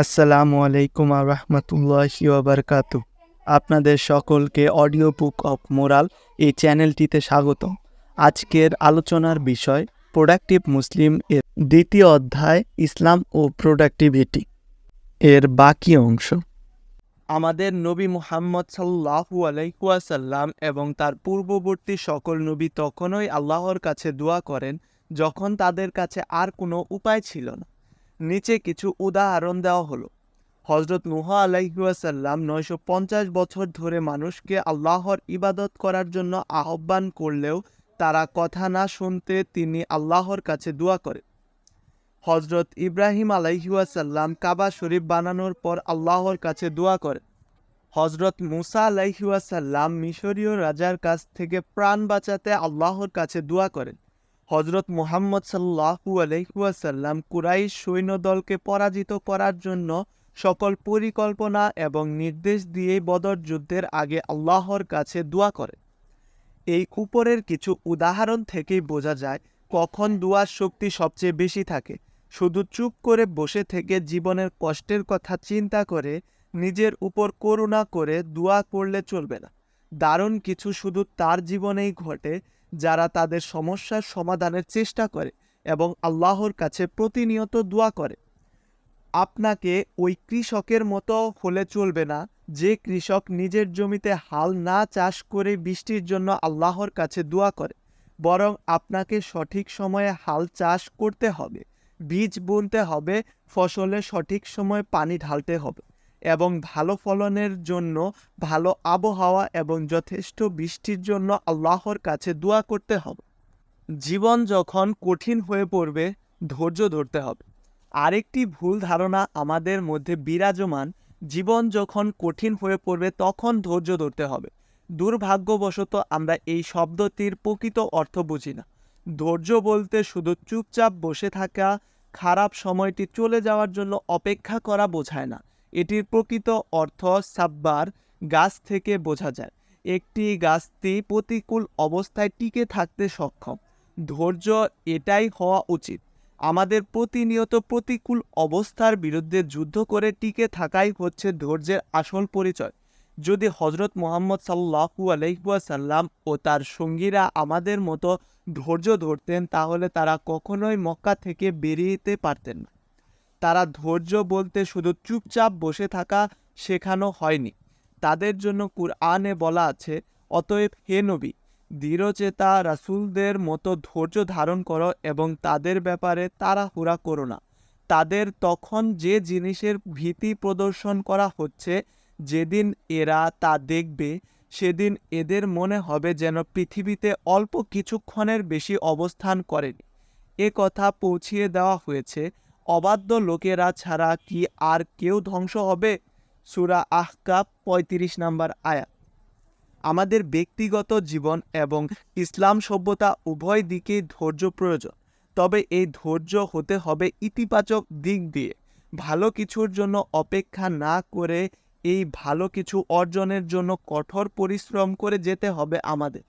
আসসালামু আলাইকুম রহমতুল্লাহি ওবরকাতু আপনাদের সকলকে অডিও বুক অফ মোরাল এই চ্যানেলটিতে স্বাগত। আজকের আলোচনার বিষয় প্রোডাক্টিভ মুসলিম এর দ্বিতীয় অধ্যায় ইসলাম ও প্রোডাক্টিভিটি। এর বাকি অংশ। আমাদের নবী মুহাম্মদ সাল্লাহু আলাইকুয়াসাল্লাম এবং তার পূর্ববর্তী সকল নবী তখনই আল্লাহর কাছে দোয়া করেন, যখন তাদের কাছে আর কোনো উপায় ছিল না। নিচে কিছু উদাহরণ দেওয়া হলো। হজরত নুহ আলাইসাল্লাম নয়শো পঞ্চাশ বছর ধরে মানুষকে আল্লাহর ইবাদত করার জন্য আহ্বান করলেও তারা কথা না শুনতে তিনি আল্লাহর কাছে দোয়া করে হজরত ইব্রাহিম আলাইহাসাল্লাম কাবা শরীফ বানানোর পর আল্লাহর কাছে দোয়া করে হজরত মুসা আলাইহাসাল্লাম মিশরীয় রাজার কাছ থেকে প্রাণ বাঁচাতে আল্লাহর কাছে দোয়া করেন। হজরত মোহাম্মদ সাল্লাহু আলহিউসাল্লাম কুরাইশ সৈন্যদলকে পরাজিত করার জন্য সকল পরিকল্পনা এবং নির্দেশ দিয়ে বদর যুদ্ধের আগে আল্লাহর কাছে দোয়া করে। এই উপরের কিছু উদাহরণ থেকেই বোঝা যায় কখন দোয়ার শক্তি সবচেয়ে বেশি থাকে। শুধু চুপ করে বসে থেকে জীবনের কষ্টের কথা চিন্তা করে নিজের উপর করুণা করে দোয়া করলে চলবে না। দারুণ কিছু শুধু তার জীবনেই ঘটে যারা তাদের সমস্যার সমাধানের চেষ্টা করে এবং আল্লাহর কাছে প্রতিনিয়ত দোয়া করে। আপনাকে ওই কৃষকের মতো হলে চলবে না, যে কৃষক নিজের জমিতে হাল না চাষ করে বৃষ্টির জন্য আল্লাহর কাছে দোয়া করে, বরং আপনাকে সঠিক সময়ে হাল চাষ করতে হবে, বীজ বুনতে হবে, ফসলে সঠিক সময়ে পানি ঢালতে হবে। এবং ভালো ফলনের জন্য ভালো আবহাওয়া এবং যথেষ্ট বৃষ্টির জন্য আল্লাহর কাছে দোয়া করতে হবে। জীবন যখন কঠিন হয়ে পড়বে, ধৈর্য ধরতে হবে। আরেকটি ভুল ধারণা আমাদের মধ্যে বিরাজমান, জীবন যখন কঠিন হয়ে পড়বে, তখন ধৈর্য ধরতে হবে। দুর্ভাগ্যবশত আমরা এই শব্দটির প্রকৃত অর্থ বুঝি না। ধৈর্য বলতে শুধু চুপচাপ বসে থাকা, খারাপ সময়টি চলে যাওয়ার জন্য অপেক্ষা করা বোঝায় না। এটির প্রকৃত অর্থ সাব্বার গাছ থেকে বোঝা যায়। একটি গাছটি প্রতিকূল অবস্থায় টিকে থাকতে সক্ষম। ধৈর্য এটাই হওয়া উচিত। আমাদের প্রতিনিয়ত প্রতিকূল অবস্থার বিরুদ্ধে যুদ্ধ করে টিকে থাকাই হচ্ছে ধৈর্যের আসল পরিচয়। যদি হজরত মোহাম্মদ সাল্লাহু আলহিসাল্লাম ও তার সঙ্গীরা আমাদের মতো ধৈর্য ধরতেন, তাহলে তারা কখনোই মক্কা থেকে বেরিয়েতে পারতেন না। তারা ধৈর্য বলতে শুধু চুপচাপ বসে থাকা শেখানো হয়নি। তাদের জন্য কুরআনে বলা আছে, অতএব হে নবী, দৃঢ়চেতা রাসুলদের মতো ধৈর্য ধারণ করো এবং তাদের ব্যাপারে তাড়াহুড়া করো না। তাদের তখন যে জিনিসের ভীতি প্রদর্শন করা হচ্ছে, যেদিন এরা তা দেখবে, সেদিন এদের মনে হবে যেন পৃথিবীতে অল্প কিছুক্ষণের বেশি অবস্থান করেনি। এ কথা পৌঁছিয়ে দেওয়া হয়েছে অবাধ্য লোকেরা ছাড়া কি আর কেউ ধ্বংস হবে? সুরা আহকাব পঁয়ত্রিশ নাম্বার আয়াত। আমাদের ব্যক্তিগত জীবন এবং ইসলাম সভ্যতা উভয় দিকেই ধৈর্য প্রয়োজন। তবে এই ধৈর্য হতে হবে ইতিবাচক দিক দিয়ে। ভালো কিছুর জন্য অপেক্ষা না করে এই ভালো কিছু অর্জনের জন্য কঠোর পরিশ্রম করে যেতে হবে আমাদের।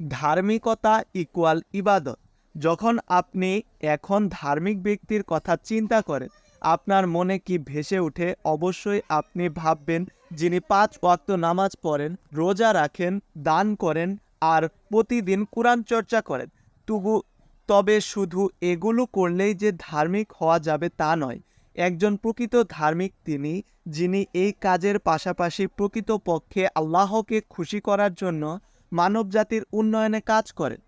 ধার্মিকতা ইকুয়াল ইবাদত। যখন আপনি এখন ধার্মিক ব্যক্তির কথা চিন্তা করেন, আপনার মনে কি ভেসে উঠে অবশ্যই আপনি ভাববেন, যিনি পাঁচ ওয়াক্ত নামাজ পড়েন, রোজা রাখেন, দান করেন আর প্রতিদিন কোরআন চর্চা করেন। তবু, তবে শুধু এগুলো করলেই যে ধার্মিক হওয়া যাবে তা নয়। একজন প্রকৃত ধার্মিক তিনি, যিনি এই কাজের পাশাপাশি প্রকৃতপক্ষে আল্লাহকে খুশি করার জন্য মানবজাতির উন্নয়নে কাজ করেন।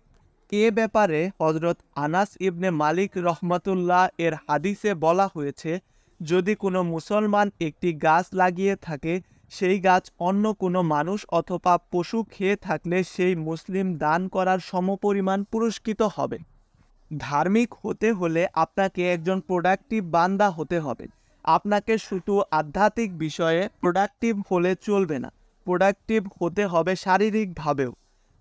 এ ব্যাপারে হজরত আনাস ইবনে মালিক রহমতুল্লাহ এর হাদিসে বলা হয়েছে, যদি কোনো মুসলমান একটি গাছ লাগিয়ে থাকে, সেই গাছ অন্য কোনো মানুষ অথবা পশু খেয়ে থাকলে সেই মুসলিম দান করার সমপরিমাণ পুরস্কৃত হবে। ধার্মিক হতে হলে আপনাকে একজন প্রোডাক্টিভ বান্দা হতে হবে। আপনাকে শুধু আধ্যাত্মিক বিষয়ে প্রোডাক্টিভ হলে চলবে না। প্রোডাক্টিভ হতে হবে শারীরিকভাবেও।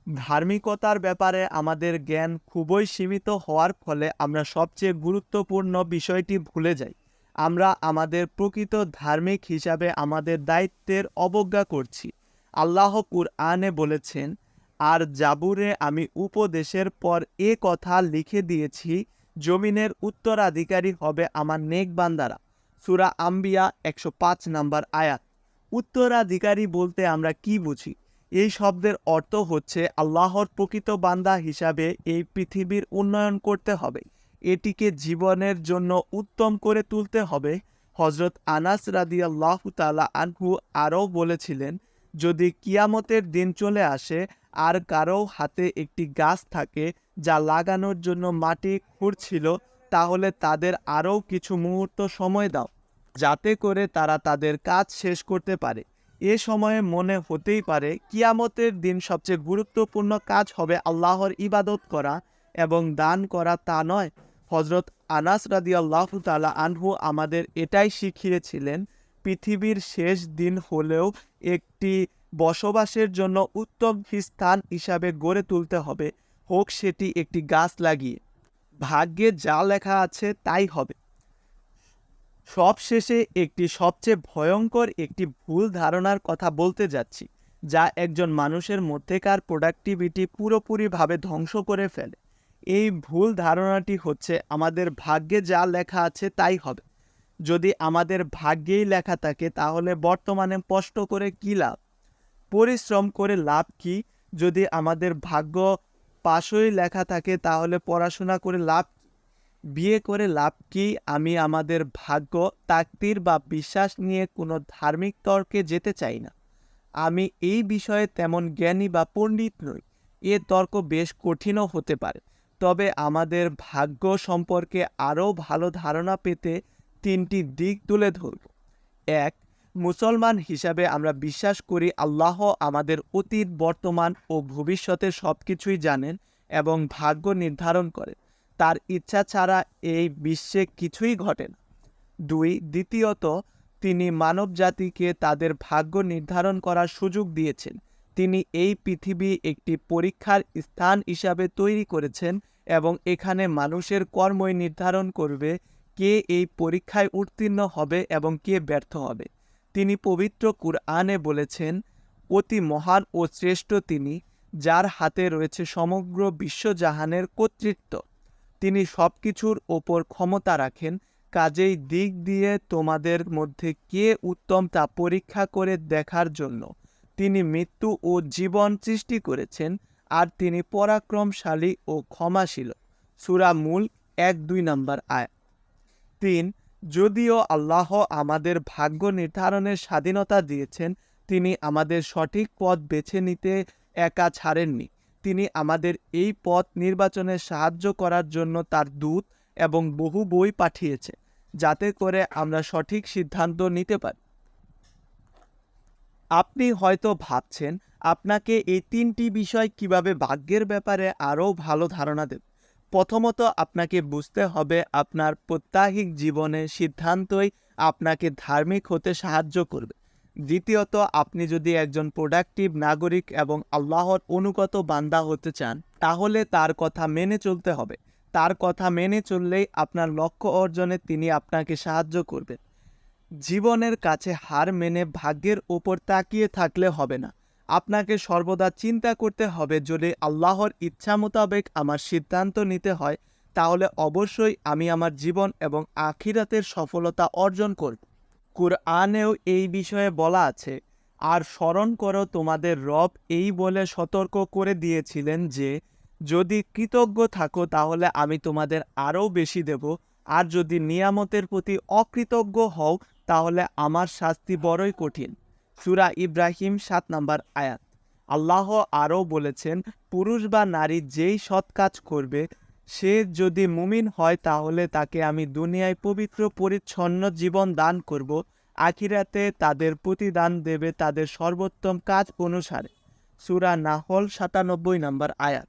ধার্মিকতার ব্যাপারে আমাদের জ্ঞান খুবই সীমিত হওয়ার ফলে আমরা সবচেয়ে গুরুত্বপূর্ণ বিষয়টি ভুলে যাই। আমরা আমাদের প্রকৃত ধার্মিক হিসাবে আমাদের দায়িত্বের অবজ্ঞা করছি। আল্লাহ কুরআনে বলেছেন, আর জাবুরে আমি উপদেশের পর এ কথা লিখে দিয়েছি, জমিনের উত্তরাধিকারী হবে আমার নেক বান্দারা সুরা আম্বিয়া একশো পাঁচ নাম্বার আয়াত। উত্তরাধিকারী বলতে আমরা কি বুঝি? এই শব্দের অর্থ হচ্ছে আল্লাহর প্রকৃত বান্দা হিসাবে এই পৃথিবীর উন্নয়ন করতে হবে। এটিকে জীবনের জন্য উত্তম করে তুলতে হবে। হজরত আনাস রাদি আল্লাহ তালা আনহু আরও বলেছিলেন, যদি কিয়ামতের দিন চলে আসে, আর কারও হাতে একটি গাছ থাকে যা লাগানোর জন্য মাটি খুঁড়ছিল তাহলে তাদের আরও কিছু মুহূর্ত সময় দাও, যাতে করে তারা তাদের কাজ শেষ করতে পারে। এ সময়ে মনে হতেই পারে কিয়ামতের দিন সবচেয়ে গুরুত্বপূর্ণ কাজ হবে আল্লাহর ইবাদত করা এবং দান করা তা নয়। হজরত আনাস রাদি আল্লাহ তালা আনহু আমাদের এটাই শিখিয়েছিলেন, পৃথিবীর শেষ দিন হলেও একটি বসবাসের জন্য উত্তম স্থান হিসাবে গড়ে তুলতে হবে। হোক সেটি একটি গাছ লাগিয়ে। ভাগ্যে যা লেখা আছে তাই হবে। সবশেষে একটি সবচেয়ে ভয়ঙ্কর একটি ভুল ধারণার কথা বলতে যাচ্ছি, যা একজন মানুষের মধ্যেকার প্রোডাক্টিভিটি পুরোপুরিভাবে ধ্বংস করে ফেলে। এই ভুল ধারণাটি হচ্ছে, আমাদের ভাগ্যে যা লেখা আছে তাই হবে। যদি আমাদের ভাগ্যেই লেখা থাকে, তাহলে বর্তমানে স্পষ্ট করে কী লাভ? পরিশ্রম করে লাভ কি? যদি আমাদের ভাগ্য পাশই লেখা থাকে, তাহলে পড়াশোনা করে লাভ? বিয়ে করে লাভ কি? আমি আমাদের ভাগ্য তাকতির বা বিশ্বাস নিয়ে কোনো ধার্মিক তর্কে যেতে চাই না। আমি এই বিষয়ে তেমন জ্ঞানী বা পণ্ডিত নই। এ তর্ক বেশ কঠিনও হতে পারে। তবে আমাদের ভাগ্য সম্পর্কে আরও ভালো ধারণা পেতে তিনটি দিক তুলে ধরব। এক, মুসলমান হিসাবে আমরা বিশ্বাস করি আল্লাহ আমাদের অতীত, বর্তমান ও ভবিষ্যতের সব কিছুই জানেন এবং ভাগ্য নির্ধারণ করেন। তার ইচ্ছা ছাড়া এই বিশ্বে কিছুই ঘটে না। দুই, দ্বিতীয়ত, তিনি মানবজাতিকে তাদের ভাগ্য নির্ধারণ করার সুযোগ দিয়েছেন। তিনি এই পৃথিবী একটি পরীক্ষার স্থান হিসাবে তৈরি করেছেন এবং এখানে মানুষের কর্মই নির্ধারণ করবে কে এই পরীক্ষায় উত্তীর্ণ হবে এবং কে ব্যর্থ হবে। তিনি পবিত্র কুরআনে বলেছেন, অতি মহান ও শ্রেষ্ঠ তিনি, যার হাতে রয়েছে সমগ্র বিশ্বজাহানের কর্তৃত্ব। তিনি সব কিছুর ওপর ক্ষমতা রাখেন, কাজেই দিক দিয়ে তোমাদের মধ্যে কে উত্তম তা পরীক্ষা করে দেখার জন্য। তিনি মৃত্যু ও জীবন সৃষ্টি করেছেন আর তিনি পরাক্রমশালী ও ক্ষমাশীল। সুরা মূল এক দুই নম্বর আয়। তিন, যদিও আল্লাহ আমাদের ভাগ্য নির্ধারণের স্বাধীনতা দিয়েছেন, তিনি আমাদের সঠিক পথ বেছে নিতে একা ছাড়েননি। তিনি আমাদের এই পথ নির্বাচনে সাহায্য করার জন্য তার দূত এবং বহু বই পাঠিয়েছে, যাতে করে আমরা সঠিক সিদ্ধান্ত নিতে পারি। আপনি হয়তো ভাবছেন, আপনাকে এই তিনটি বিষয় কীভাবে ভাগ্যের ব্যাপারে আরও ভালো ধারণা দেবে? প্রথমত আপনাকে বুঝতে হবে আপনার প্রত্যাহিক জীবনে সিদ্ধান্তই আপনাকে ধার্মিক হতে সাহায্য করবে। দ্বিতীয়ত, আপনি যদি একজন প্রোডাক্টিভ নাগরিক এবং আল্লাহর অনুগত বান্দা হতে চান, তাহলে তার কথা মেনে চলতে হবে। তার কথা মেনে চললেই আপনার লক্ষ্য অর্জনে তিনি আপনাকে সাহায্য করবেন। জীবনের কাছে হার মেনে ভাগ্যের ওপর তাকিয়ে থাকলে হবে না। আপনাকে সর্বদা চিন্তা করতে হবে, যদি আল্লাহর ইচ্ছা মোতাবেক আমার সিদ্ধান্ত নিতে হয়, তাহলে অবশ্যই আমি আমার জীবন এবং আখিরাতের সফলতা অর্জন করব। কুরআনেও এই বিষয়ে বলা আছে, আর স্মরণ করো তোমাদের রব এই বলে সতর্ক করে দিয়েছিলেন যে, যদি কৃতজ্ঞ থাকো তাহলে আমি তোমাদের আরও বেশি দেব, আর যদি নিয়ামতের প্রতি অকৃতজ্ঞ হও তাহলে আমার শাস্তি বড়ই কঠিন। সুরা ইব্রাহিম সাত নম্বর আয়াত। আল্লাহ আরও বলেছেন, পুরুষ বা নারী যেই সৎ কাজ করবে সে যদি মুমিন হয় তাহলে তাকে আমি দুনিয়ায় পবিত্র, পরিচ্ছন্ন জীবন দান করব, আখিরাতে তাদের প্রতিদান দেবে তাদের সর্বোত্তম কাজ অনুসারে। সুরা নাহল সাতানব্বই নম্বর আয়াত।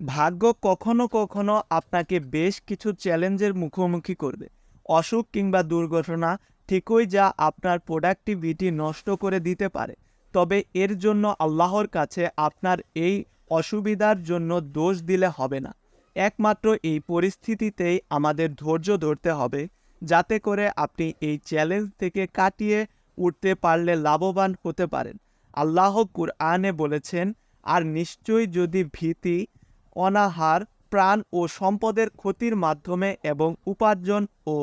ভাগ্য কখনো কখনো আপনাকে বেশ কিছু চ্যালেঞ্জের মুখোমুখি করবে। অসুখ কিংবা দুর্ঘটনা ঠিকই যা আপনার প্রোডাক্টিভিটি নষ্ট করে দিতে পারে। তবে এর জন্য আল্লাহর কাছে আপনার এই অসুবিধার জন্য দোষ দিলে হবে না। একমাত্র এই পরিস্থিতিতেই আমাদের ধৈর্য ধরতে হবে, যাতে করে আপনি এই চ্যালেঞ্জ থেকে কাটিয়ে উঠতে পারলে লাভবান হতে পারেন। আল্লাহ কুরআনে বলেছেন, আর নিশ্চয়ই যদি ভীতি, অনাহার, প্রাণ ও সম্পদের ক্ষতির মাধ্যমে এবং উপার্জন ও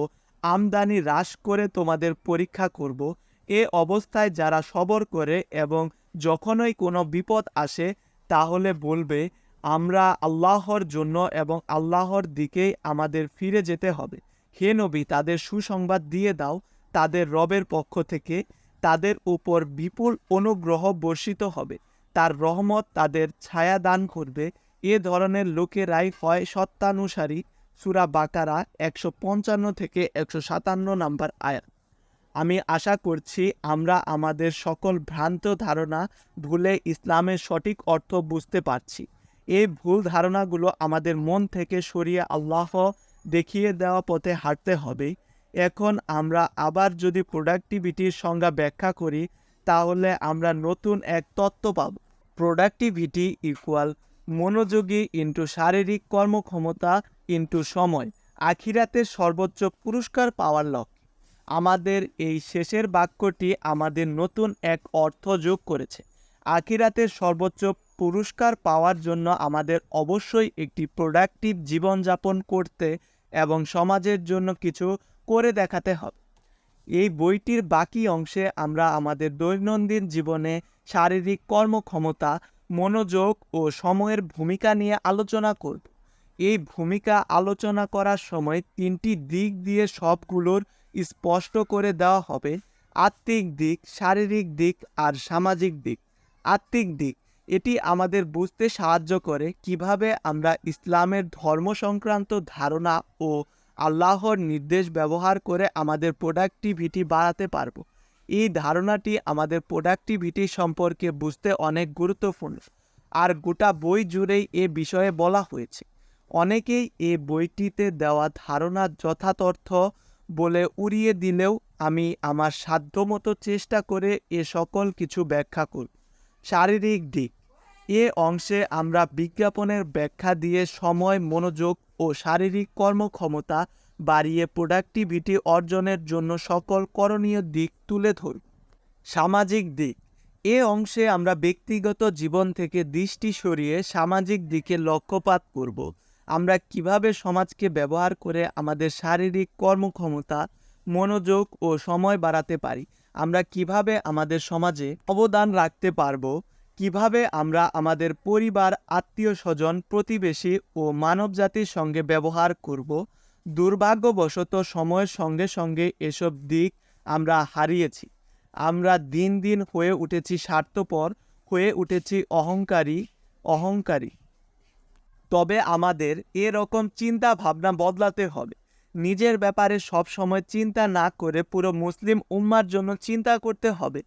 আমদানি হ্রাস করে তোমাদের পরীক্ষা করব, এ অবস্থায় যারা সবর করে এবং যখনই কোনো বিপদ আসে, তাহলে বলবে আমরা আল্লাহর জন্য এবং আল্লাহর দিকেই আমাদের ফিরে যেতে হবে। হে নবী, তাদের সুসংবাদ দিয়ে দাও। তাদের রবের পক্ষ থেকে তাদের উপর বিপুল অনুগ্রহ বর্ষিত হবে। তার রহমত তাদের ছায়া দান করবে। এ ধরনের লোকেরাই হয় সত্যানুসারী সুরা বাকারা একশো পঞ্চান্ন থেকে একশো সাতান্ন নাম্বার আয়াত। আমি আশা করছি আমরা আমাদের সকল ভ্রান্ত ধারণা ভুলে ইসলামের সঠিক অর্থ বুঝতে পারছি। এই ভুল ধারণাগুলো আমাদের মন থেকে সরিয়ে আল্লাহ দেখিয়ে দেওয়া পথে হাঁটতে হবে। এখন আমরা আবার যদি প্রোডাক্টিভিটির সংজ্ঞা ব্যাখ্যা করি, তাহলে আমরা নতুন এক তত্ত্ব পাব। প্রোডাক্টিভিটি ইকুয়াল মনোযোগী ইন্টু শারীরিক কর্মক্ষমতা ইন্টু সময়। আখিরাতের সর্বোচ্চ পুরস্কার পাওয়ার লক্ষ্যে। আমাদের এই শেষের বাক্যটি আমাদের নতুন এক অর্থ যোগ করেছে। আখিরাতের সর্বোচ্চ পুরস্কার পাওয়ার জন্য আমাদের অবশ্যই একটি প্রোডাক্টিভ জীবনযাপন করতে এবং সমাজের জন্য কিছু করে দেখাতে হবে। এই বইটির বাকি অংশে আমরা আমাদের দৈনন্দিন জীবনে শারীরিক কর্মক্ষমতা, মনোযোগ ও সময়ের ভূমিকা নিয়ে আলোচনা করব। এই ভূমিকা আলোচনা করার সময় তিনটি দিক দিয়ে সবগুলোর স্পষ্ট করে দেওয়া হবে। আত্মিক দিক, শারীরিক দিক আর সামাজিক দিক। আত্মিক দিক। এটি আমাদের বুঝতে সাহায্য করে কীভাবে আমরা ইসলামের ধর্ম সংক্রান্ত ধারণা ও আল্লাহর নির্দেশ ব্যবহার করে আমাদের প্রোডাক্টিভিটি বাড়াতে পারব। এই ধারণাটি আমাদের প্রোডাক্টিভিটি সম্পর্কে বুঝতে অনেক গুরুত্বপূর্ণ। আর গোটা বই জুড়েই এ বিষয়ে বলা হয়েছে। অনেকেই এ বইটিতে দেওয়া ধারণা যথার্থ বলে উড়িয়ে দিলেও আমি আমার সাধ্যমতো চেষ্টা করে এ সকল কিছু ব্যাখ্যা করব। শারীরিক দিক। এ অংশে আমরা বিজ্ঞাপনের ব্যাখ্যা দিয়ে সময়, মনোযোগ ও শারীরিক কর্মক্ষমতা বাড়িয়ে প্রোডাক্টিভিটি অর্জনের জন্য সকল করণীয় দিক তুলে ধরব সামাজিক দিক। এ অংশে আমরা ব্যক্তিগত জীবন থেকে দৃষ্টি সরিয়ে সামাজিক দিকে লক্ষ্যপাত করব। আমরা কীভাবে সমাজকে ব্যবহার করে আমাদের শারীরিক কর্মক্ষমতা, মনোযোগ ও সময় বাড়াতে পারি? আমরা কীভাবে আমাদের সমাজে অবদান রাখতে পারব? কীভাবে আমরা আমাদের পরিবার, আত্মীয় স্বজন, প্রতিবেশী ও মানবজাতির সঙ্গে ব্যবহার করব? দুর্ভাগ্যবশত সময়ের সঙ্গে সঙ্গে এসব দিক আমরা হারিয়েছি। আমরা দিন দিন হয়ে উঠেছি স্বার্থপর, হয়ে উঠেছি অহংকারী অহংকারী। তবে আমাদের এরকম চিন্তা ভাবনা বদলাতে হবে। নিজের ব্যাপারে সব সময় চিন্তা না করে পুরো মুসলিম উম্মার জন্য চিন্তা করতে হবে।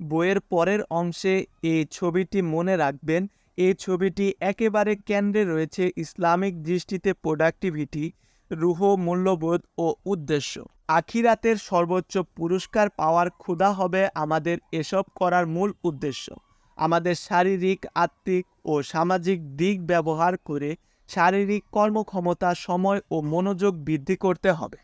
বইয়ের পরের অংশে এই ছবিটি মনে রাখবেন এই ছবিটি একেবারে কেন্দ্রে রয়েছে ইসলামিক দৃষ্টিতে প্রোডাক্টিভিটি, রুহ, মূল্যবোধ ও উদ্দেশ্য। আখিরাতের সর্বোচ্চ পুরস্কার পাওয়ার ক্ষুধা হবে আমাদের এসব করার মূল উদ্দেশ্য। আমাদের শারীরিক, আত্মিক ও সামাজিক দিক ব্যবহার করে শারীরিক কর্মক্ষমতা সময় ও মনোযোগ বৃদ্ধি করতে হবে।